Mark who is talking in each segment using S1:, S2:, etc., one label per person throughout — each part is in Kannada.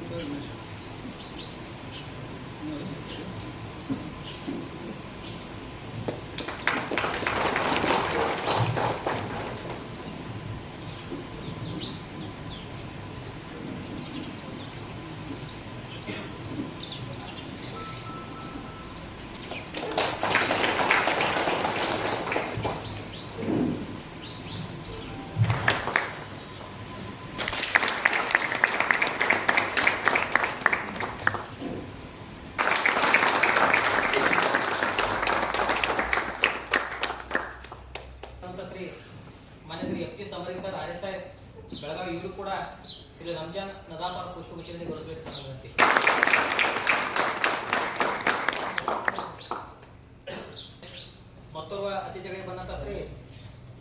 S1: Thank No. ಅತಿಥಿಗಳಿಗೆ ಬಂದಂತ Shri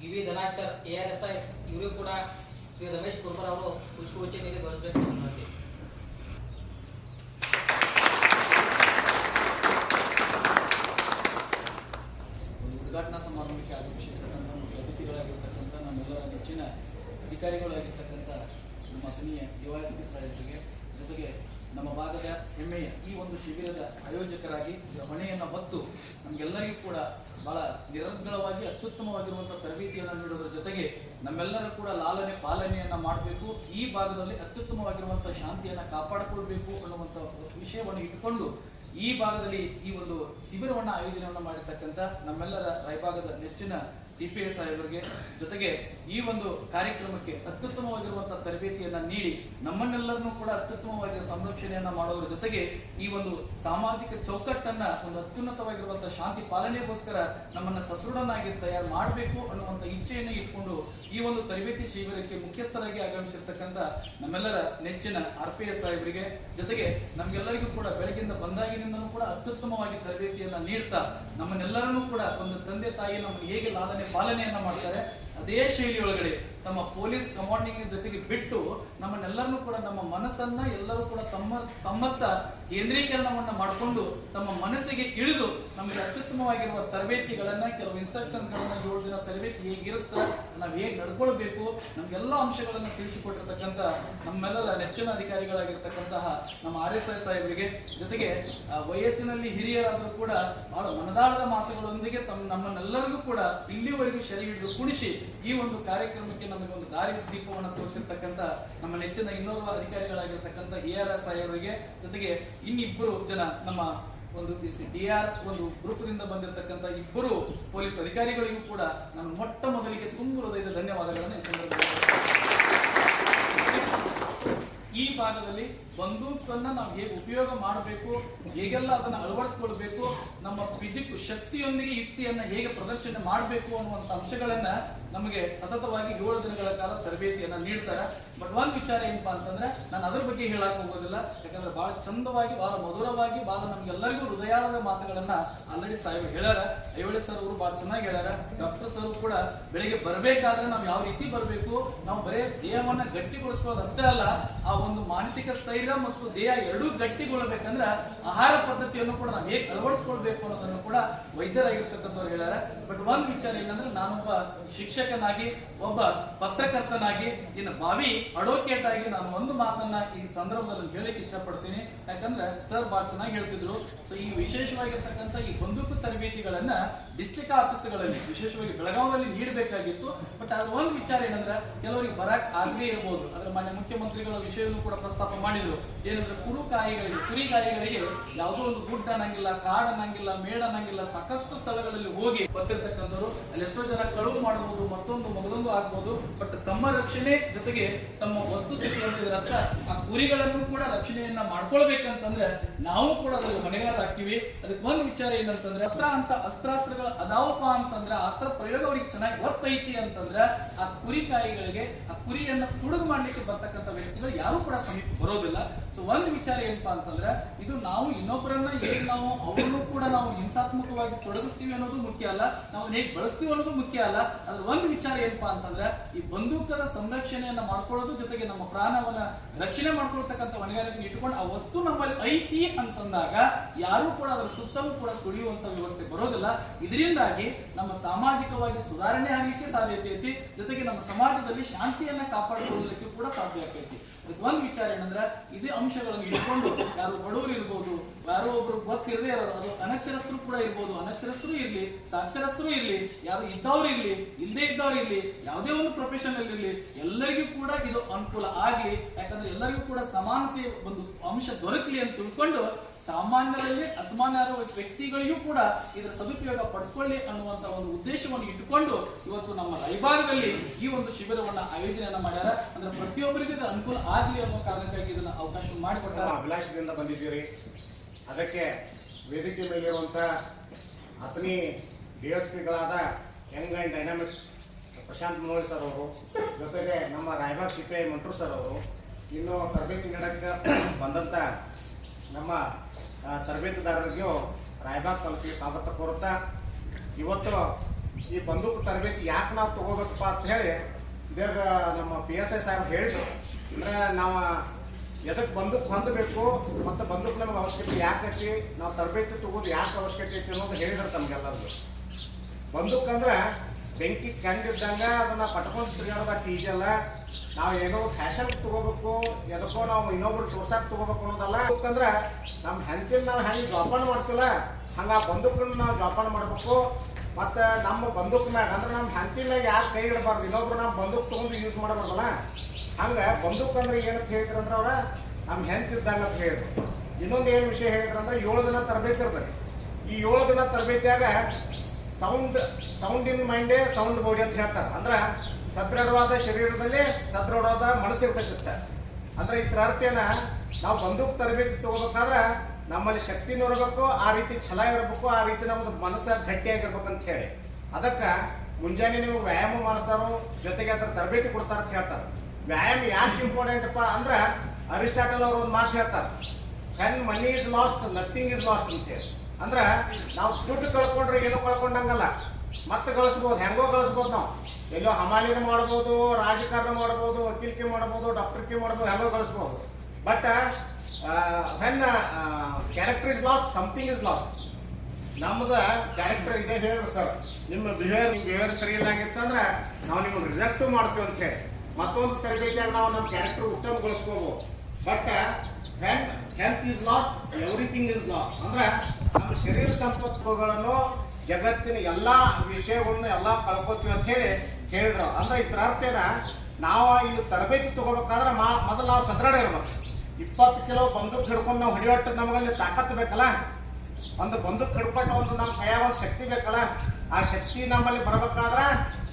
S1: E V ಧನಾಕ್ sir A R S I ಇವರು ಕೂಡ ಶ್ರೀ ರಮೇಶ್ ಕುರ್ಬರ್ ಅವರು ಪುಷ್ಪಗುಚ್ಛದಿಂದ ಗೌರವಿಸಬೇಕು
S2: ಅನ್ನೋದು ಉದ್ಘಾಟನಾ ಸಮಾರಂಭಕ್ಕೆ ಆಗಮಿಸಿರ್ತಕ್ಕಂಥ ಅತಿಥಿಗಳಾಗಿರ್ತಕ್ಕಂಥ ನಮ್ಮೆಲ್ಲರ ನೆಚ್ಚಿನ ಅಧಿಕಾರಿಗಳಾಗಿರ್ತಕ್ಕಂಥ ನಮ್ಮ ಆತ್ಮೀಯ ಯುವ ಎಸ್ ಪಿ ಸಾಹೇಬರಿಗೆ, ಜೊತೆಗೆ ನಮ್ಮ ಭಾಗದ ಹೆಮ್ಮೆಯ ಈ ಒಂದು ಶಿಬಿರದ ಆಯೋಜಕರಾಗಿ, ಹೊಣೆಯನ್ನು ಹೊತ್ತು ನಮಗೆಲ್ಲರಿಗೂ ಕೂಡ ಬಹಳ ನಿರಂತರವಾಗಿ ಅತ್ಯುತ್ತಮವಾಗಿರುವಂತಹ ತರಬೇತಿಯನ್ನು ನೀಡುವುದರ ಜೊತೆಗೆ ನಮ್ಮೆಲ್ಲರೂ ಕೂಡ ಲಾಲನೆ ಪಾಲನೆಯನ್ನ ಮಾಡಬೇಕು. ಈ ಭಾಗದಲ್ಲಿ ಅತ್ಯುತ್ತಮವಾಗಿರುವಂತಹ ಶಾಂತಿಯನ್ನ ಕಾಪಾಡಿಕೊಳ್ಬೇಕು ಅನ್ನುವಂಥ ವಿಷಯವನ್ನು ಇಟ್ಟುಕೊಂಡು ಈ ಭಾಗದಲ್ಲಿ ಈ ಒಂದು ಶಿಬಿರವನ್ನು ಆಯೋಜನೆಯನ್ನು ಮಾಡಿರ್ತಕ್ಕಂಥ ನಮ್ಮೆಲ್ಲರ ರೈಭಾಗದ ನೆಚ್ಚಿನ ಸಿ ಪಿ ಎಸ್ ಸಾಹೇಬರಿಗೆ ಜೊತೆಗೆ ಈ ಒಂದು ಕಾರ್ಯಕ್ರಮಕ್ಕೆ ಅತ್ಯುತ್ತಮವಾಗಿರುವಂತಹ ತರಬೇತಿಯನ್ನ ನೀಡಿ ನಮ್ಮನ್ನೆಲ್ಲರನ್ನೂ ಕೂಡ ಅತ್ಯುತ್ತಮವಾಗಿ ಸಂರಕ್ಷಣೆಯನ್ನ ಮಾಡೋದ್ರ ಜೊತೆಗೆ ಈ ಒಂದು ಸಾಮಾಜಿಕ ಚೌಕಟ್ಟನ್ನ ಒಂದು ಅತ್ಯುನ್ನತವಾಗಿರುವಂತಹ ಶಾಂತಿ ಪಾಲನೆಗೋಸ್ಕರ ನಮ್ಮನ್ನ ಸದೃಢನಾಗಿ ತಯಾರು ಮಾಡಬೇಕು ಅನ್ನುವಂಥ ಇಚ್ಛೆಯನ್ನು ಇಟ್ಕೊಂಡು ಈ ಒಂದು ತರಬೇತಿ ಶಿಬಿರಕ್ಕೆ ಮುಖ್ಯಸ್ಥರಾಗಿ ಆಗಮಿಸಿರ್ತಕ್ಕಂಥ ನಮ್ಮೆಲ್ಲರ ನೆಚ್ಚಿನ ಆರ್ ಪಿ ಎಸ್ ಸಾಹೇಬರಿಗೆ, ಜೊತೆಗೆ ನಮ್ಗೆಲ್ಲರಿಗೂ ಕೂಡ ಬೆಳಗಿಂದ ಬಂದಾಗಿನಿಂದಲೂ ಕೂಡ ಅತ್ಯುತ್ತಮವಾಗಿ ತರಬೇತಿಯನ್ನ ನೀಡ್ತಾ ನಮ್ಮನ್ನೆಲ್ಲರನ್ನೂ ಕೂಡ ಒಂದು ತಂದೆ ತಾಯಿ ನಮ್ಮನ್ನು ಹೇಗೆ ಲಾಲನೆ ಪಾಲನೆಯನ್ನ ಮಾಡ್ತಾರೆ, ಅದೇ ಶೈಲಿ ಒಳಗಡೆ ತಮ್ಮ ಪೊಲೀಸ್ ಕಮಾಂಡಿಂಗ್ ಜೊತೆಗೆ ಬಿಟ್ಟು ನಮ್ಮನ್ನೆಲ್ಲರನ್ನೂ ಕೂಡ ನಮ್ಮ ಮನಸ್ಸನ್ನ ಎಲ್ಲರೂ ಕೂಡ ತಮ್ಮ ತಮ್ಮತ್ತ ಕೇಂದ್ರೀಕರಣವನ್ನ ಮಾಡಿಕೊಂಡು ತಮ್ಮ ಮನಸ್ಸಿಗೆ ಇಳಿದು ನಮಗೆ ಅತ್ಯುತ್ತಮವಾಗಿರುವ ತರಬೇತಿಗಳನ್ನ, ಕೆಲವು ಇನ್ಸ್ಟ್ರಕ್ಷನ್ಸ್ ಗಳನ್ನ ಏಳು ದಿನ ತರಬೇತಿ ಹೇಗಿರುತ್ತೆ, ನಾವು ಹೇಗೆ ನಡ್ಕೊಳ್ಬೇಕು, ನಮ್ಗೆಲ್ಲ ಅಂಶಗಳನ್ನ ತಿಳಿಸಿಕೊಟ್ಟಿರ್ತಕ್ಕಂಥ ನಮ್ಮೆಲ್ಲರ ನೆಚ್ಚಿನ ಅಧಿಕಾರಿಗಳಾಗಿರ್ತಕ್ಕಂತಹ ನಮ್ಮ ಆರ್ ಎಸ್ ಎಸ್ ಸಾಹೇಬರಿಗೆ, ಜೊತೆಗೆ ವಯಸ್ಸಿನಲ್ಲಿ ಹಿರಿಯರಾದರೂ ಕೂಡ ಬಹಳ ಮನದಾಳದ ಮಾತುಗಳೊಂದಿಗೆ ತಮ್ಮ ನಮ್ಮನ್ನೆಲ್ಲರಿಗೂ ಕೂಡ ಇಲ್ಲಿವರೆಗೂ ಸೆರೆ ಹಿಡಿದು ಕುಣಿಸಿ ಈ ಒಂದು ಕಾರ್ಯಕ್ರಮಕ್ಕೆ ನಮಗೆ ಒಂದು ದಾರಿ ದೀಪವನ್ನು ತೋರಿಸಿರ್ತಕ್ಕಂಥ ನಮ್ಮ ನೆಚ್ಚಿನ ಇನ್ನೋರ್ವ ಅಧಿಕಾರಿಗಳಾಗಿರ್ತಕ್ಕಂಥ ಎ ಆರ್ ಎಸ್ ಸಾಹೇಬರಿಗೆ, ಜೊತೆಗೆ ಇನ್ನಿಬ್ಬರು ಜನ ನಮ್ಮ ಒಂದು ಡಿ ಆರ್ ಒಂದು ಗ್ರೂಪ್ದಿಂದ ಬಂದಿರತಕ್ಕಂಥ ಇಬ್ಬರು ಪೊಲೀಸ್ ಅಧಿಕಾರಿಗಳಿಗೂ ಕೂಡ ನಾನು ಮೊಟ್ಟ ಮೊದಲಿಗೆ ತುಂಬ ಹೃದಯದ ಧನ್ಯವಾದಗಳನ್ನು ಈ ಸಂದರ್ಭದಲ್ಲಿ ಈ ಭಾಗದಲ್ಲಿ ಬಂದೂಕನ್ನ ನಾವು ಹೇಗೆ ಉಪಯೋಗ ಮಾಡಬೇಕು, ಹೇಗೆಲ್ಲ ಅದನ್ನು ಅಳವಡಿಸ್ಕೊಳ್ಬೇಕು, ನಮ್ಮ ಫಿಜಿಕ್ ಶಕ್ತಿಯೊಂದಿಗೆ ಯುಕ್ತಿಯನ್ನ ಹೇಗೆ ಪ್ರದರ್ಶನ ಮಾಡಬೇಕು ಅನ್ನುವಂಥ ಅಂಶಗಳನ್ನ ನಮಗೆ ಸತತವಾಗಿ ಏಳು ದಿನಗಳ ಕಾಲ ತರಬೇತಿಯನ್ನು ನೀಡ್ತಾರೆ. ಬಟ್ ಒಂದು ವಿಚಾರ ಏನಪ್ಪಾ ಅಂತಂದ್ರೆ, ನಾನು ಅದ್ರ ಬಗ್ಗೆ ಹೇಳಕ್ ಹೋಗೋದಿಲ್ಲ. ಯಾಕಂದ್ರೆ ಬಹಳ ಚಂದವಾಗಿ ಬಹಳ ಮಧುರವಾಗಿ ಬಹಳ ನಮ್ಗೆಲ್ಲರಿಗೂ ಹೃದಯಾದ ಮಾತುಗಳನ್ನ ಆಲ್ರೆಡಿ ಸಾಹೇಬ್ ಹೇಳ್ಯಾರ. ಐವಳೆ ಸರ್ ಅವರು ಬಹಳ ಚೆನ್ನಾಗಿ ಹೇಳ್ಯಾರ. ಡಾಕ್ಟರ್ ಸರ್ ಕೂಡ ಬೆಳಿಗ್ಗೆ ಬರಬೇಕಾದ್ರೆ ನಾವು ಯಾವ ರೀತಿ ಬರಬೇಕು, ನಾವು ಬರೇ ದೇಹವನ್ನ ಗಟ್ಟಿಗೊಳಿಸ್ಕೊಳ್ಳೋದು ಅಷ್ಟೇ ಅಲ್ಲ, ಆ ಒಂದು ಮಾನಸಿಕ ಸ್ಥೈರ್ಯ ಮತ್ತು ದೇಹ ಎರಡೂ ಗಟ್ಟಿಗೊಳ್ಳಬೇಕಂದ್ರೆ ಆಹಾರ ಪದ್ಧತಿಯನ್ನು ಕೂಡ ನಾವು ಹೇಗೆ ಅಳವಡಿಸ್ಕೊಳ್ಬೇಕು ಅನ್ನೋದನ್ನು ಕೂಡ ವೈದ್ಯರಾಗಿರ್ತಕ್ಕಂಥವ್ರು ಹೇಳ್ಯಾರ. ಬಟ್ ಒಂದ್ ವಿಚಾರ ಏನಂದ್ರೆ, ನಾನೊಬ್ಬ ಶಿಕ್ಷಕನಾಗಿ, ಒಬ್ಬ ಪತ್ರಕರ್ತನಾಗಿ, ಇನ್ನು ಬಾವಿ ಅಡ್ವೊಕೇಟ್ ಆಗಿ ನಾನು ಒಂದು ಮಾತನ್ನ ಈ ಸಂದರ್ಭದಲ್ಲಿ ಹೇಳಕ್ಕೆ ಇಷ್ಟಪಡ್ತೀನಿ. ಯಾಕಂದ್ರೆ ಸರ್ ಬಹಳ ಚೆನ್ನಾಗಿ ಹೇಳ್ತಿದ್ರು. ಸೊ ಈ ವಿಶೇಷವಾಗಿರ್ತಕ್ಕಂಥ ಈ ಬಂದೂಕು ತರಬೇತಿಗಳನ್ನ ಡಿಸ್ಟಿಕ್ ಆಫೀಸ್ಗಳಲ್ಲಿ, ವಿಶೇಷವಾಗಿ ಬೆಳಗಾವಿಯಲ್ಲಿ ನೀಡಬೇಕಾಗಿತ್ತು. ಬಟ್ ಅದ್ರ ಒಂದು ವಿಚಾರ ಏನಂದ್ರೆ, ಕೆಲವರಿಗೆ ಬರಕ್ ಆಗದೇ ಇರಬಹುದು ಅದ್ರ ಮಾನ್ಯ ಮುಖ್ಯಮಂತ್ರಿಗಳ ವಿಷಯವನ್ನು ಕೂಡ ಪ್ರಸ್ತಾಪ ಮಾಡಿದ್ರು. ಏನಂದ್ರೆ ಕುರುಕಾಯಿಗಳಿಗೆ ಕಾಯಿಗಳಿಗೆ, ಕುರಿ ಕಾಯಿಗಳಿಗೆ ಯಾವುದೋ ಒಂದು ಗುಡ್ಡ ಅನ್ನಂಗಿಲ್ಲ ಕಾಡ್ ಅನ್ನಂಗಿಲ್ಲ ಮೇಡ ಅನ್ನಂಗಿಲ್ಲ ಸಾಕಷ್ಟು ಸ್ಥಳಗಳಲ್ಲಿ ಹೋಗಿ ಬರ್ತಿರ್ತಕ್ಕಂಥವ್ರು. ಅಲ್ಲಿ ಎಷ್ಟೋ ಜನ ಕಳುವು ಮಾಡಬಹುದು ಮತ್ತೊಂದು ಮಗದೊಂದು ಆಗ್ಬೋದು. ಬಟ್ ತಮ್ಮ ರಕ್ಷಣೆ ಜೊತೆಗೆ ತಮ್ಮ ವಸ್ತು ಸ್ಥಿತಿ ಅಂತಿದ್ರೆ ಅರ್ಥ ಆ ಕುರಿಗಳನ್ನು ಕೂಡ ರಕ್ಷಣೆಯನ್ನ ಮಾಡ್ಕೊಳ್ಬೇಕಂತಂದ್ರೆ ನಾವು ಕೂಡ ಅದ್ರಲ್ಲಿ ಹೊಣೆಗಾರ ಹಾಕ್ತೀವಿ ಅದಕ್ಕೆ ಒಂದು ವಿಚಾರ ಏನಂತಂದ್ರೆ ಅತ್ರ ಅಂತ ಅಸ್ತ್ರಾಸ್ತ್ರಗಳ ಅದಾವಪ್ಪ ಅಂತಂದ್ರೆ, ಅಸ್ತ್ರ ಪ್ರಯೋಗ ಅವ್ರಿಗೆ ಚೆನ್ನಾಗಿ ಗೊತ್ತೈತಿ ಅಂತಂದ್ರೆ, ಆ ಕುರಿ ಕಾಯಿಗಳಿಗೆ, ಆ ಕುರಿಯನ್ನ ತುಡುಗು ಮಾಡ್ಲಿಕ್ಕೆ ಬರ್ತಕ್ಕಂಥ ವ್ಯಕ್ತಿಗಳು ಯಾರು ಕೂಡ ಸಮೀಪ ಬರೋದಿಲ್ಲ. ಸೊ ಒಂದು ವಿಚಾರ ಏನಪ್ಪಾ ಅಂತಂದ್ರೆ, ಇದು ನಾವು ಇನ್ನೊಬ್ಬರನ್ನ ಹೇಗೆ ನಾವು ಅವ್ರನ್ನೂ ಕೂಡ ನಾವು ಹಿಂಸಾತ್ಮಕವಾಗಿ ತೊಡಗಿಸ್ತೀವಿ ಅನ್ನೋದು ಮುಖ್ಯ ಅಲ್ಲ. ನಾವು ಹೇಗೆ ಬಳಸ್ತೀವಿ ಅನ್ನೋದು ಮುಖ್ಯ ಅಲ್ಲ. ಅದ್ರ ಒಂದು ವಿಚಾರ ಏನಪ್ಪಾ ಅಂತಂದ್ರೆ, ಈ ಬಂದೂಕದ ಸಂರಕ್ಷಣೆಯನ್ನ ಮಾಡ್ಕೊಳ್ಳೋದು ಜೊತೆಗೆ ನಮ್ಮ ಪ್ರಾಣವನ್ನ ರಕ್ಷಣೆ ಮಾಡ್ಕೊಳ್ತಕ್ಕಂಥ ಹೊಣೆಗಾರಿಕೆ ಇಟ್ಕೊಂಡು ಆ ವಸ್ತು ನಮ್ಮಲ್ಲಿ ಐತಿ ಅಂತಂದಾಗ ಯಾರು ಕೂಡ ಅದರ ಸುತ್ತಲೂ ಕೂಡ ಸುಳಿಯುವಂತ ವ್ಯವಸ್ಥೆ ಬರೋದಿಲ್ಲ. ಇದರಿಂದಾಗಿ ನಮ್ಮ ಸಾಮಾಜಿಕವಾಗಿ ಸುಧಾರಣೆ ಆಗ್ಲಿಕ್ಕೆ ಸಾಧ್ಯತೆ ಐತಿ ಜೊತೆಗೆ ನಮ್ಮ ಸಮಾಜದಲ್ಲಿ ಶಾಂತಿಯನ್ನ ಕಾಪಾಡಿಕೊಳ್ಳಲಿಕ್ಕೆ ಕೂಡ ಸಾಧ್ಯ ಆಗ್ತೈತಿ. ಅದಕ್ಕೆ ಒಂದು ವಿಚಾರ ಏನಂದ್ರೆ, ಇದೇ ಅಂಶಗಳನ್ನು ಇಟ್ಕೊಂಡು ಯಾರು ಬಡವರು ಇರ್ಬೋದು, ಯಾರೋ ಒಬ್ರು ಗೊತ್ತಿರದೇ ಇರೋರು, ಅದು ಅನಕ್ಷರಸ್ಥರು ಕೂಡ ಇರ್ಬೋದು. ಅನಕ್ಷರಸ್ಥರು ಇರ್ಲಿ, ಸಾಕ್ಷರಸ್ಥರು ಇರ್ಲಿ, ಯಾರು ಇದ್ದವ್ರು ಇರ್ಲಿ ಇಲ್ಲದೆ ಇದ್ದವ್ರು ಇರ್ಲಿ, ಯಾವುದೇ ಒಂದು ಪ್ರೊಫೆಷನ್ ಅಲ್ಲಿ ಇರ್ಲಿ, ಎಲ್ಲರಿಗೂ ಕೂಡ ಇದು ಅನುಕೂಲ ಆಗ್ಲಿ. ಯಾಕಂದ್ರೆ ಎಲ್ಲರಿಗೂ ಕೂಡ ಸಮಾನತೆ ಒಂದು ಅಂಶ ದೊರಕಲಿ ಅಂತ ತಿಳ್ಕೊಂಡು ಸಾಮಾನ್ಯರಲ್ಲಿ ಅಸಮಾನ್ಯ ವ್ಯಕ್ತಿಗಳಿಗೂ ಕೂಡ ಇದರ ಸದುಪಯೋಗ ಪಡಿಸ್ಕೊಳ್ಳಿ ಅನ್ನುವಂತ ಒಂದು ಉದ್ದೇಶವನ್ನು ಇಟ್ಟುಕೊಂಡು ಇವತ್ತು ನಮ್ಮ ರೈಬಾರ್ನಲ್ಲಿ ಈ ಒಂದು ಶಿಬಿರವನ್ನ ಆಯೋಜನೆಯನ್ನ ಮಾಡ್ಯಾರ. ಅಂದ್ರೆ ಪ್ರತಿಯೊಬ್ಬರಿಗೂ ಇದು ಅನುಕೂಲ ಆಗ್ಲಿ ಅನ್ನೋ ಕಾರಣಕ್ಕಾಗಿ ಇದನ್ನ ಅವಕಾಶ ಮಾಡಿಕೊಟ್ಟಾರ.
S3: ನಾವು ಅಭಿಲಾಷದಿಂದ ಬಂದಿದ್ದೀರಿ. ಅದಕ್ಕೆ ವೇದಿಕೆ ಮೇಲಿರುವಂತ ಅತನಿ ಡಿಎಸ್ಪಿಗಳಾದ S ಪಿಗಳಾದ young and dynamic Prashant Manohar sir ಅವರು, ಜೊತೆಗೆ ನಮ್ಮ Raybag C P I ಮಂಟ್ರು sir ಅವರು, ಇನ್ನು ತರಬೇತಿ ನೀಡಕ್ಕೆ ಬಂದಂಥ ನಮ್ಮ ತರಬೇತಿದಾರರಿಗೂ ರಾಯಬಾಗ್ ತಾಲೂಕಿಗೆ ಸ್ವಾಗತ ಕೋರುತ್ತಾ, ಇವತ್ತು ಈ ಬಂದೂಕು ತರಬೇತಿ ಯಾಕೆ ನಾವು ತಗೋಬೇಕಪ್ಪ ಅಂತ ಹೇಳಿ ಬೇಗ ನಮ್ಮ ಪಿ ಎಸ್ ಐ ಸಾಹೇಬ್ ಹೇಳಿದ್ರು. ಅಂದ್ರೆ ನಾವು ಎದಕ್ಕೆ ಬಂದೂಕ್ ಹೊಂದಬೇಕು ಮತ್ತು ಬಂದೂಕ್ ನಮಗೆ ಅವಶ್ಯಕತೆ ಯಾಕೈತಿ ನಾವು ತರಬೇತಿ ತಗೋದು ಯಾಕೆ ಅವಶ್ಯಕತೆ ಐತಿ ಅನ್ನೋದು ಹೇಳಿದ್ರು ತಮಗೆಲ್ಲರಿಗೂ ಬಂದೂಕ್ ಅಂದ್ರೆ ಬೆಂಕಿ ಕಂಡಿದ್ದಂಗ ಅದನ್ನ ಪಟ್ಕೊಂಡು ತಿರುಗಾಡೋದು ಈಜಲ್ಲ ನಾವು ಏನೋ ಫ್ಯಾಷನ್ ತಗೋಬೇಕು, ಎದಕ್ಕೋ ನಾವು ಇನ್ನೊಬ್ರು ತೋರ್ಸಕ್ ತಗೋಬೇಕು ಅನ್ನೋದಲ್ಲ. ಯಾಕಂದ್ರೆ ನಮ್ಮ ಹೆಂಡತಿನ ನಾವು ಹೆಂಗೆ ಜೋಪಾನ ಮಾಡ್ತಿಲ್ಲ. ಹಂಗೆ ಆ ಬಂದೂಕನ್ನ ನಾವು ಜೋಪಾನ ಮಾಡ್ಬೇಕು. ಮತ್ತು ನಮ್ಮ ಬಂದೂಕ್ ಮ್ಯಾಗ, ಅಂದ್ರೆ ನಮ್ಮ ಹೆಂಡತಿ ಮ್ಯಾಗ ಯಾರು ಕೈ ಇಡಬಾರ್ದು? ಇನ್ನೊಬ್ರು ನಮ್ಮ ಬಂದೂಕ್ ತಗೊಂಡು ಯೂಸ್ ಮಾಡಬಾರ್ದಲ್ಲ. ಹಂಗೆ ಬಂದೂಕ್ ಅಂದ್ರೆ ಏನಂತ ಹೇಳಿದ್ರು ಅಂದ್ರೆ ಅವ್ರ ನಮ್ಮ ಹೆಂಡತಿ ಇದ್ದಂಗೆ ಅಂತ ಹೇಳಿದ್ರು. ಇನ್ನೊಂದು ಏನು ವಿಷಯ ಹೇಳಿದ್ರು ಅಂದ್ರೆ ಏಳು ದಿನ ತರಬೇತಿ ಇರ್ತದೆ. ಈ ಏಳು ದಿನ ತರಬೇತಿಯಾಗ sound sound in ಮೈಂಡೇ sound body ಅಂತ ಹೇಳ್ತಾರೆ. ಅಂದ್ರೆ ಸದೃಢವಾದ ಶರೀರದಲ್ಲಿ ಸದೃಢವಾದ ಮನಸ್ಸು ಇರ್ತೈತೆ. ಅಂದ್ರೆ ಈ ಏನ ನಾವು ಬಂದೂಕ್ ತರಬೇತಿ ತಗೋಬೇಕಾದ್ರೆ ನಮ್ಮಲ್ಲಿ ಶಕ್ತಿನೂ ಇರಬೇಕು ಆ ರೀತಿ ಛಲ ಇರಬೇಕು, ಆ ರೀತಿ ನಮ್ಮದು ಮನಸ್ಸು ಗಟ್ಟಿಯಾಗಿರ್ಬೇಕು ಅಂತ ಹೇಳಿ. ಅದಕ್ಕೆ ಮುಂಜಾನೆ ನೀವು ವ್ಯಾಯಾಮ ಮಾಡಿಸ್ತಾರೋ, ಜೊತೆಗೆ ಅದ್ರ ತರಬೇತಿ ಕೊಡ್ತಾರೆ ಅಂತ ಹೇಳ್ತಾರೆ. ವ್ಯಾಯಾಮ ಯಾಕೆ ಇಂಪಾರ್ಟೆಂಟಪ್ಪ ಅಂದ್ರೆ ಅರಿಸ್ಟಾಟಲ್ ಅವರು ಒಂದು ಮಾತು ಹೇಳ್ತಾರೆ. ಕನ್ money is lost nothing is lost ಅಂತೇಳಿ ಅಂದ್ರೆ ನಾವು ದುಡ್ಡು ಕಳ್ಕೊಂಡ್ರೆ ಏನೋ ಕಳ್ಕೊಂಡಂಗಲ್ಲ. ಮತ್ತೆ ಗಳಿಸ್ಬೋದು ಹೆಂಗೋ ಗಳಿಸ್ಬೋದು ನಾವು. ಎಲ್ಲೋ ಹಮಾಲಿನ ಮಾಡ್ಬೋದು, ರಾಜಕಾರಣ ಮಾಡ್ಬೋದು ವಕೀಲಿಕೆ ಮಾಡ್ಬೋದು ಡಾಕ್ಟರ್ಕೆ ಮಾಡ್ಬೋದು ಎಲ್ಲೋ ಕಳಿಸ್ಬೋದು. But when character is lost something is lost ನಮ್ದು ಕ್ಯಾರೆಕ್ಟರ್ ಇದೆ ಹೇಳ್ರಿ ಸರ್ ನಿಮ್ಮ ಬಿಹೇವಿಯರ್ ನಿಮ್ಮ ಬಿಹೇವಿಯರ್ ಸರಿ ಇಲ್ಲ ಆಗಿತ್ತಂದ್ರೆ ನಾವು ನಿಮ್ಗೆ ರಿಜೆಕ್ಟ್ ಮಾಡ್ತೀವಿ ಅಂತ ಹೇಳಿ. ಮತ್ತೊಂದು ತರಬೇತಿಯಾಗ ನಾವು ನಮ್ಮ character ಉತ್ತಮಗೊಳಿಸ್ಕೋಬಹುದು but when health is lost everything is lost ಅಂದ್ರೆ ನಮ್ಮ ಶರೀರ ಸಂಪತ್ತುಗಳನ್ನು ಜಗತ್ತಿನ ಎಲ್ಲ ವಿಷಯಗಳನ್ನ ಎಲ್ಲ ಕಳ್ಕೊತೀವಿ ಅಂತ ಹೇಳಿ ಹೇಳಿದ್ರು. ಅಂದ್ರೆ ಇದ್ರ ಅರ್ಥ ಏನ? ನಾವು ಇಲ್ಲಿ ತರಬೇತಿ ತಗೋಬೇಕಾದ್ರೆ ಮಾ ಮೊದಲು ನಾವು ಸದೃಢ ಇರ್ಬೇಕು. ಇಪ್ಪತ್ತು ಕಿಲೋ ಬಂದೂಕ್ ಹಿಡ್ಕೊಂಡು ನಾವು ಹೊಡಿಯೋಟ್ಟು ನಮಗಲ್ಲಿ ತಾಕತ್ತು ಬೇಕಲ್ಲ? ಒಂದು ಬಂದೂಕ್ ಹಿಡ್ಕೊಂಡು ಒಂದು ನಮ್ಮ ಕೈಯಾಗ ಒಂದು ಶಕ್ತಿ ಬೇಕಲ್ಲ? ಆ ಶಕ್ತಿ ನಮ್ಮಲ್ಲಿ ಬರ್ಬೇಕಾದ್ರೆ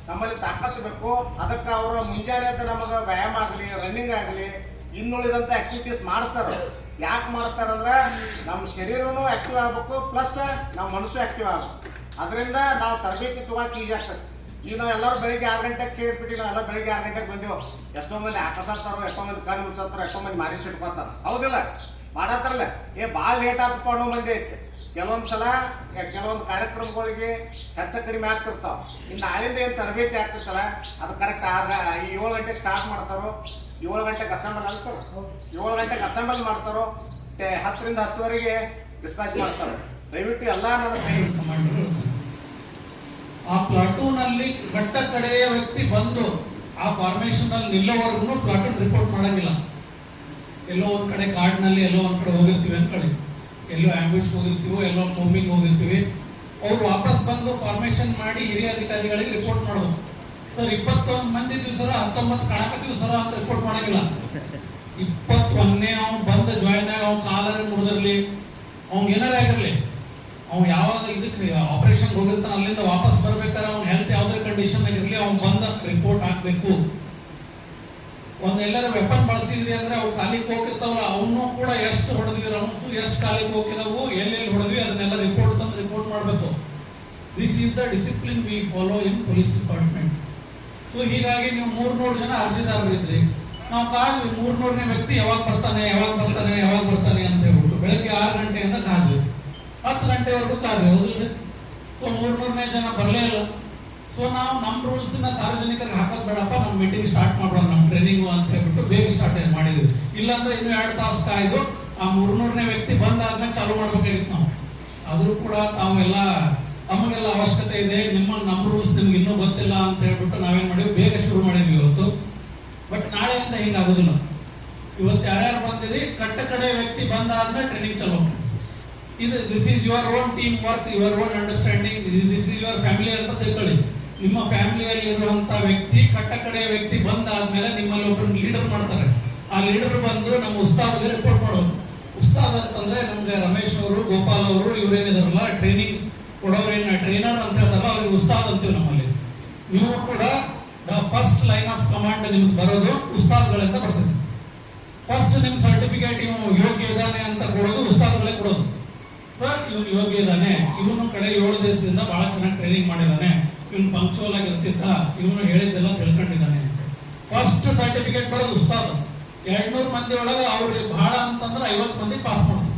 S3: ನಮ್ಮಲ್ಲಿ ತಾಕತ್ತು ಬೇಕು. ಅದಕ್ಕೆ ಅವರು ಮುಂಜಾನೆ ನಮಗೆ ವ್ಯಾಯಾಮ ಆಗಲಿ ರನ್ನಿಂಗ್ ಆಗಲಿ ಇನ್ನುಳಿದಂಥ ಆಕ್ಟಿವಿಟೀಸ್ ಮಾಡಿಸ್ತಾರೆ. ಯಾಕೆ ಮಾಡಿಸ್ತಾರೆ ಅಂದ್ರೆ ನಮ್ಮ ಶರೀರನು ಆಕ್ಟಿವ್ ಆಗಬೇಕು ಪ್ಲಸ್ ನಮ್ಮ ಮನಸ್ಸು ಆಕ್ಟಿವ್ ಆಗಬೇಕು. ಅದರಿಂದ ನಾವು ತರಬೇತಿ ತಗೋಕೆ ಈಜಿ ಆಗ್ತದೆ. ಈಗ ನಾವು ಎಲ್ಲರೂ ಬೆಳಿಗ್ಗೆ ಆರು ಗಂಟೆಗೆ ಕೇಳ್ಬಿಟ್ಟು ನಾವೆಲ್ಲ ಬೆಳಿಗ್ಗೆ ಆರು ಗಂಟೆಗೆ ಬಂದೆವು. ಎಷ್ಟೋ ಮಂದಿ ಆಕಸಾಡ್ತಾರೋ ಎಷ್ಟೋ ಮಂದಿ ಕಣ್ಣು ಮುಚ್ಚತ್ತಾರೋ ಎಷ್ಟೋ ಮಂದಿ ಮಾರಿ ಸಿಟ್ಕೋತಾರ ಹೌದಿಲ್ಲ? ಮಾಡತ್ತಾರಲ್ಲ ಏ, ಭಾಳ ಲೇಟ್ ಆತಪ್ಪ ಅನ್ನೋ ಮಂದಿ ಐತೆ. ಕೆಲವೊಂದು ಸಲ ಕೆಲವೊಂದು ಕಾರ್ಯಕ್ರಮಗಳಿಗೆ ಹೆಚ್ಚ ಕಡಿಮೆ ಆಗ್ತಿರ್ತಾವ. ಇನ್ನು ನಾಳಿಂದ ಏನು ತರಬೇತಿ ಆಗ್ತಿರ್ತಲ್ಲ ಅದು ಕರೆಕ್ಟ್ ಆಗ ಈ ಏಳು ಗಂಟೆಗೆ ಸ್ಟಾರ್ಟ್ ಮಾಡ್ತಾರೋ, ಏಳು ಗಂಟೆಗೆ ಅಸೆಂಬಲ್ ಅಲ್ಲ ಏಳು ಗಂಟೆಗೆ ಅಸೆಂಬಲ್ ಮಾಡ್ತಾರೋ ಹತ್ತರಿಂದ ಹತ್ತುವರೆಗೆ ಡಿಸ್ಪ್ಯಾಚ್ ಮಾಡ್ತಾರೆ. ದಯವಿಟ್ಟು ಎಲ್ಲ ನನ್ನ ಸ್ನೇಹಿತರು
S4: ಕಮಾಂಡರ್ ಆ ಪ್ಲಾಟೂನ್ ಅಲ್ಲಿ ಕಟ್ಟ ಕಡೆಯ ವ್ಯಕ್ತಿ ಬಂದು ಆ ಫಾರ್ಮೇಶನ್ ಅಲ್ಲಿ ನಿಲ್ಲೋವರೆಗೂ ಪ್ಲಾಟೂನ್ ರಿಪೋರ್ಟ್ ಮಾಡಂಗಿಲ್ಲ. ಎಲ್ಲೋ ಒಂದ್ ಕಡೆ ಕಾಡಿನಲ್ಲಿ, ಎಲ್ಲೋ ಒಂದ್ ಕಡೆ ಹೋಗಿರ್ತೀವಿ ಅನ್ಕೊಳ್ಳಿ. ಎಲ್ಲೋ ಆಂಬ್ಯುಲೆನ್ಸ್ ಹೋಗಿರ್ತೀವೋ, ಎಲ್ಲೋ ಕೋಮಿಂಗ್ ಹೋಗಿರ್ತೀವಿ. ಅವ್ರು ವಾಪಸ್ ಬಂದು ಫಾರ್ಮೇಶನ್ ಮಾಡಿ ಹಿರಿಯ ಅಧಿಕಾರಿಗಳಿಗೆ ರಿಪೋರ್ಟ್ ಮಾಡ್ಬೇಕು. ಸರ್, ಇಪ್ಪತ್ತೊಂದು ಮಂದಿ ದಿವಸರ ಹತ್ತೊಂಬತ್ತು ಕಣಕ ದಿವಸರ ಅಂತ ರಿಪೋರ್ಟ್ ಮಾಡಂಗಿಲ್ಲ. ಇಪ್ಪತ್ತೊಂದನೇ ಅವ್ನು ಬಂದ ಜಾಯಿನ್ ಆಗಿ ಅವ್ನ ಕಾಲಲ್ಲಿ ಮುರಿದಿರ್ಲಿ. ಅವ್ನ್ ಏನಾರ ಆಗಿರ್ಲಿ. ಅವ್ನು ಯಾವಾಗ ಇದಕ್ಕೆ ಆಪರೇಷನ್ ಹೋಗಿರ್ತಾನೆ, ಅಲ್ಲಿಂದ ವಾಪಸ್ ಬರ್ಬೇಕಾದ್ರೆ ಅವ್ನ ಹೆಲ್ತ್ ಯಾವ್ದ್ರ ಕಂಡೀಷನ್ ಇರಲಿ, ಅವ್ನು ಬಂದ ರಿಪೋರ್ಟ್ ಹಾಕ್ಬೇಕು. ಒಂದ್ ಎಲ್ಲರ ವೆಪನ್ ಬಳಸಿದ್ರಿ ಅಂದ್ರೆ ಅವು ಕಾಲಿಗೆ ಹೋಗಿರ್ತಾವಲ್ಲ, ಅವನು ಕೂಡ ಎಷ್ಟು ಹೊಡೆದ್ವಿ, ರೌಂಡ್ಸು ಎಷ್ಟು ಕಾಲಿಗೆ ಹೋಗಿದಾವು, ಎಲ್ಲೆಲ್ಲಿ ಹೊಡೆದ್ವಿ, ಅದನ್ನೆಲ್ಲ ರಿಪೋರ್ಟ್ ತಂದು ರಿಪೋರ್ಟ್ ಮಾಡಬೇಕು. This is the discipline we follow in police department so ಹೀಗಾಗಿ ನೀವು ಮೂರ್ನೂರು ಜನ ಅರ್ಜಿದಾರರು ಇದ್ರಿ. ನಾವು ಕಾದ್ವಿ, ಮೂರ್ನೂರನೇ ವ್ಯಕ್ತಿ ಯಾವಾಗ ಬರ್ತಾನೆ ಯಾವಾಗ ಬರ್ತಾನೆ ಯಾವಾಗ ಬರ್ತಾನೆ ಅಂತ ಹೇಳ್ಬಿಟ್ಟು, ಬೆಳಗ್ಗೆ ಆರು ಗಂಟೆಯಿಂದ ಕಾದ್ವಿ. ಹತ್ತು ಗಂಟೆವರೆಗೂ ಕಾದ್ವಿ ಹೌದಿಲ್ರಿ? ಸೊ, ಮೂರ್ನೂರನೇ ಜನ ಬರಲೇ ಇಲ್ಲ. ಸೊ, ನಾವು ನಮ್ಮ ರೂಲ್ಸ್ನ ಸಾರ್ವಜನಿಕರಿಗೆ ಹಾಕೋದ್ ಬೇಡಪ್ಪ, ನಮ್ಮ ಮೀಟಿಂಗ್ ಸ್ಟಾರ್ಟ್ ಮಾಡೋಣ ನಮ್ಮ ಟ್ರೈನಿಂಗ್ ಅಂತ ಹೇಳ್ಬಿಟ್ಟು ಬೇಗ ಸ್ಟಾರ್ಟ್ ಮಾಡಿದ್ವಿ. ಇಲ್ಲಾಂದ್ರೆ ಇನ್ನು ಎರಡು ತಾಸು ಕಾಯ್ದು ಆ ಮೂರ್ನೂರನೇ ವ್ಯಕ್ತಿ ಬಂದಾದ್ಮೇಲೆ ಚಾಲು ಮಾಡ್ಬೇಕಾಗಿತ್ತು ನಾವು. ಆದ್ರೂ ಕೂಡ ತಾವೆಲ್ಲ, ತಮಗೆಲ್ಲ ಅವಶ್ಯಕತೆ ಇದೆ, ನಿಮ್ಮ, ನಮ್ಮ ರೂಲ್ಸ್ ನಿಮ್ಗೆ ಇನ್ನೂ ಗೊತ್ತಿಲ್ಲ ಅಂತ ಹೇಳ್ಬಿಟ್ಟು ನಾವೇನ್ ಮಾಡಿದ್ವಿ, ಬೇಗ ಶುರು ಮಾಡಿದ್ವಿ ಇವತ್ತು. ಬಟ್ ನಾಳೆ ನಾಳೆಯಿಂದ ಹಿಂಗಾಗೋದಿಲ್ಲ. ಇವತ್ತು ಯಾರ್ಯಾರು ಬಂದಿರಿ, ಕಟ್ಟ ಕಡೆ ವ್ಯಕ್ತಿ ಬಂದಾದ್ಮೇಲೆ ಟ್ರೈನಿಂಗ್ ಚಲೋ ಇದು this is your own team work your own understanding this is your family ಅಂತ ತಿಳ್ಕೊಳ್ಳಿ. ನಿಮ್ಮ ಫ್ಯಾಮಿಲಿಯಲ್ಲಿ ಇರುವಂತ ವ್ಯಕ್ತಿ ಕಟ್ಟ ಕಡೆಯ ವ್ಯಕ್ತಿ ಬಂದಾದ್ಮೇಲೆ ನಿಮ್ಮಲ್ಲಿ ಒಬ್ಬರು ಲೀಡರ್ ಮಾಡ್ತಾರೆ. ಆ ಲೀಡರ್ ಬಂದು ನಮ್ಮ ಉಸ್ತಾದ್ಗೆ ರಿಪೋರ್ಟ್ ಮಾಡೋದು. ಉಸ್ತಾದ್ ಅಂತಂದ್ರೆ ನಮ್ಗೆ ರಮೇಶ್ ಅವರು, ಗೋಪಾಲ್ ಅವರು ಇವರೇನಿದಾರಲ್ಲ ಟ್ರೈನಿಂಗ್ ಕೊಡೋರೇನ ಟ್ರೈನರ್ ಅಂತ ಹೇಳ್ತಾರಲ್ಲ, ಅವ್ರಿಗೆ ಉಸ್ತಾದ್ ಅಂತೀವಿ ನಮ್ಮಲ್ಲಿ. ನೀವು ಕೂಡ the first line of command ನಿಮ್ಗೆ ಬರೋದು ಉಸ್ತಾದ್ಗಳಿಂದ ಬರ್ತದೆ. ಫಸ್ಟ್ ನಿಮ್ಮ ಸರ್ಟಿಫಿಕೇಟ್ ಇವು ಯೋಗ್ಯ ಇದಾನೆ ಅಂತ ಕೊಡೋದು ಉಸ್ತಾದ್ಗಳೇ ಕೊಡೋದು. ಇವನು ಯೋಗ್ಯ ಇದ್ದಾನೆ ಇವನು ಕಡೆ ಏಳು ದಿವಸದಿಂದ ಬಹಳ ಚೆನ್ನಾಗಿ ಟ್ರೈನಿಂಗ್ ಮಾಡಿದ್ದಾನೆ ಇವನು ಪಂಕ್ಚುವಲ್ ಆಗಿ ಇರ್ತಿದ್ದ ಇವನು ಹೇಳಿದ್ದೆಲ್ಲ ತಿಳ್ಕೊಂಡಿದ್ದಾನೆ ಫಸ್ಟ್ ಸರ್ಟಿಫಿಕೇಟ್ ಬರೋದು ಉಸ್ತಾದ್. ಎರಡ್ನೂರು ಮಂದಿ ಒಳಗೆ ಅವ್ರಿಗೆ ಬಹಳ ಅಂತಂದ್ರೆ ಐವತ್ತು ಮಂದಿ ಪಾಸ್ ಮಾಡ್ತಾರೆ.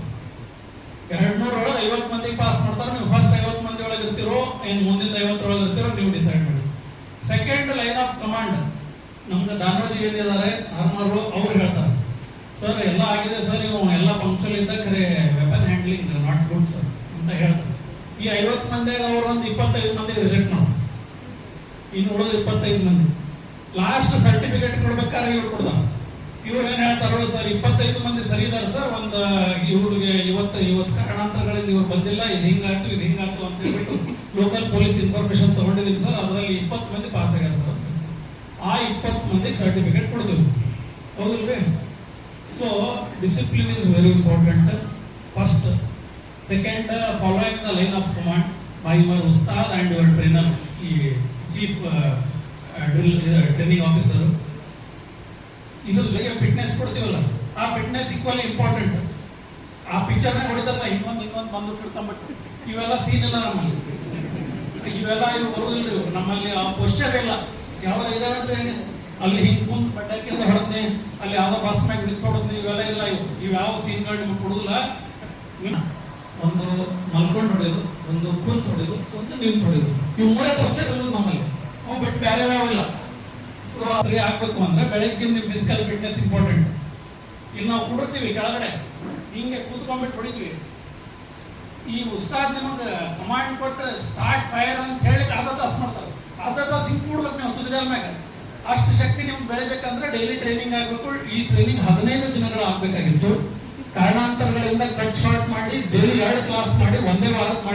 S4: ಎರಡ್ನೂರ ಒಳಗೆ ಐವತ್ತು ಮಂದಿ ಪಾಸ್ ಮಾಡ್ತಾರೆ. ನೀವು ಫಸ್ಟ್ ಐವತ್ತು ಮಂದಿ ಒಳಗೆ ಇರ್ತಿರೋ, ಏನ್ ಮುಂದಿನ ಐವತ್ತರೊಳಗೆ ಇರ್ತಿರೋ, ನೀವು ಡಿಸೈಡ್ ಮಾಡಿ. ಸೆಕೆಂಡ್ ಲೈನ್ ಆಫ್ ಕಮಾಂಡ್ ನಮ್ಗೆ ದಾನೋಜಿ ಏನಿದ್ದಾರೆ ಆರ್ಮರು ಅವ್ರು ಹೇಳ್ತಾರೆ. ಸರ್ ಎಲ್ಲ ಆಗಿದೆ ಸರ್ ಇವು ಎಲ್ಲ ಪಂಕ್ಚುಲ್ ಇದ್ದ ಖರೆ weapon handling not good sir ಅಂತ ಹೇಳಿದ್ರು ಈ ಐವತ್ತು ಮಂದಿಯಾಗ ಅವ್ರು ಒಂದು ಇಪ್ಪತ್ತೈದು ಮಂದಿ ರಿಜೆಕ್ಟ್ ಮಾಡ್ತಾರೆ. ಇನ್ನು ಉಳಿದ ಇಪ್ಪತ್ತೈದು ಮಂದಿ. ಲಾಸ್ಟ್ ಸರ್ಟಿಫಿಕೇಟ್ ಕೊಡ್ಬೇಕಾದ್ರೆ ಇವ್ರು ಕೊಡ್ತಾರೆ. ಇವ್ರು ಏನ್ ಹೇಳ್ತಾರೋ ಸರ್ ಇಪ್ಪತ್ತೈದು ಮಂದಿ ಸರಿ ಇದಾರೆ ಸರ್ ಒಂದು ಇವ್ರಿಗೆ ಇವತ್ತು ಇವತ್ತು ಕಾರಣಾಂತರಗಳಿಂದ ಇವ್ರು ಬಂದಿಲ್ಲ. ಇದು ಹಿಂಗಾಯ್ತು ಇದು ಹಿಂಗಾಯ್ತು ಅಂತ ಹೇಳ್ಬಿಟ್ಟು ಲೋಕಲ್ ಪೊಲೀಸ್ ಇನ್ಫಾರ್ಮೇಶನ್ ತಗೊಂಡಿದ್ದೀನಿ ಸರ್ ಅದರಲ್ಲಿ ಇಪ್ಪತ್ತು ಮಂದಿ ಪಾಸ್ ಆಗ್ಯಾರ ಸರ್. ಆ ಇಪ್ಪತ್ತು ಮಂದಿಗೆ ಸರ್ಟಿಫಿಕೇಟ್ ಕೊಡ್ತೀವಿ. ಹೌದಿಲ್ರಿ so discipline is very important first second following the line of command by your Ustad and your trainer ಈ ಚೀಫ್ ಡ್ರಿಲ್ ಟ್ರೈನಿಂಗ್ ಆಫೀಸರ್ ಇದ್ರ ಜೊತೆಗೆ ಫಿಟ್ನೆಸ್ ಕೊಡ್ತೀವಲ್ಲ, ಆ ಫಿಟ್ನೆಸ್ ಈಕ್ವಲಿ ಇಂಪಾರ್ಟೆಂಟ್ ಆ ಪಿಕ್ಚರ್ ಹೊಡಿತಾರಲ್ಲ ಇನ್ನೊಂದು ಇನ್ನೊಂದು ಬಂದು ಬಟ್ ಇವೆಲ್ಲ ಸೀನ್ ಇಲ್ಲ ನಮ್ಮಲ್ಲಿ. ಇವೆಲ್ಲ ಇವು ಬರುವುದಿಲ್ಲ ನಮ್ಮಲ್ಲಿ ಆ ಪೋಸ್ಟರ್ ಇಲ್ಲ. ಯಾವಾಗ ಇದಾವೆ ಅಂದ್ರೆ ಅಲ್ಲಿ ಹಿಂಗ್ ಕುಂತ ಬಡ್ಡಕ್ಕಿಂದ ಹೊಡೆದ್ನಿ. ಅಲ್ಲಿ ಯಾವ್ದೋ ಬಸ್ ಮ್ಯಾಗ ನಿಂತ ಹೊಡೆದ್ನಿ. ಇವೆಲ್ಲ ಇಲ್ಲ ಇವು. ಇವ್ ಯಾವ ಸೀನ್ಗಳು ನಿಮ್ಗೆ ಕೊಡುದಿಲ್ಲ. ಒಂದು ಮಲ್ಕೊಂಡು ಹೊಡೆಯೋದು ಒಂದು ಕುಂತ ಹೊಡೆಯೋದು ಒಂದು ನಿಂತ ಹೊಡೆಯೋದು ಇವು ಮೂರೇ ಪೋಸ್ಟರ್ ಇರೋದು ನಮ್ಮಲ್ಲಿ. ಅವು ಬಿಟ್ಟು ಬೇರೆ ಯಾವಿಲ್ಲ ಸೊ ಅದ್ರಿ ಆಗ್ಬೇಕು ಅಂದ್ರೆ ಬೆಳಗ್ಗೆ ನಿಮ್ ಫಿಸಿಕಲ್ ಫಿಟ್ನೆಸ್ ಇಂಪಾರ್ಟೆಂಟ್ ಇಲ್ಲಿ ನಾವು ಕುಡಿರ್ತೀವಿ ಕೆಳಗಡೆ. ಹಿಂಗೆ ಕೂತ್ಕೊಂಡ್ಬಿಟ್ಟು ಹೊಡಿತೀವಿ. ಈ ಉಸ್ತಾದ್ ನಿಮಗೆ ಕಮಾಂಡ್ ಕೊಟ್ಟು ಸ್ಟಾರ್ಟ್ ಫೈರ್ ಅಂತ ಹೇಳಿ ಅರ್ಧ ತಾಸು ಮಾಡ್ತಾರೆ. ಅರ್ಧ ತಾಸು ಹಿಂಗೆ ಕೂಡ್ಬೇಕು ನೀವು ತುದಿದ ಮ್ಯಾಗ. ಅಷ್ಟು ಶಕ್ತಿ ನಿಮ್ಗೆ ಬೆಳಿಬೇಕಂದ್ರೆ ಡೈಲಿ ಟ್ರೈನಿಂಗ್ ಆಗಬೇಕು. ಈ ಟ್ರೈನಿಂಗ್ ಹದಿನೈದು ದಿನಗಳು ಆಗ್ಬೇಕಾಗಿತ್ತು. ಕಾರಣಾಂತರಗಳಿಂದ ಕಟ್ ಶಾರ್ಟ್ ಮಾಡಿ ಡೈಲಿ ಎರಡು ಕ್ಲಾಸ್ ಮಾಡಿ ಒಂದೇ ವಾರ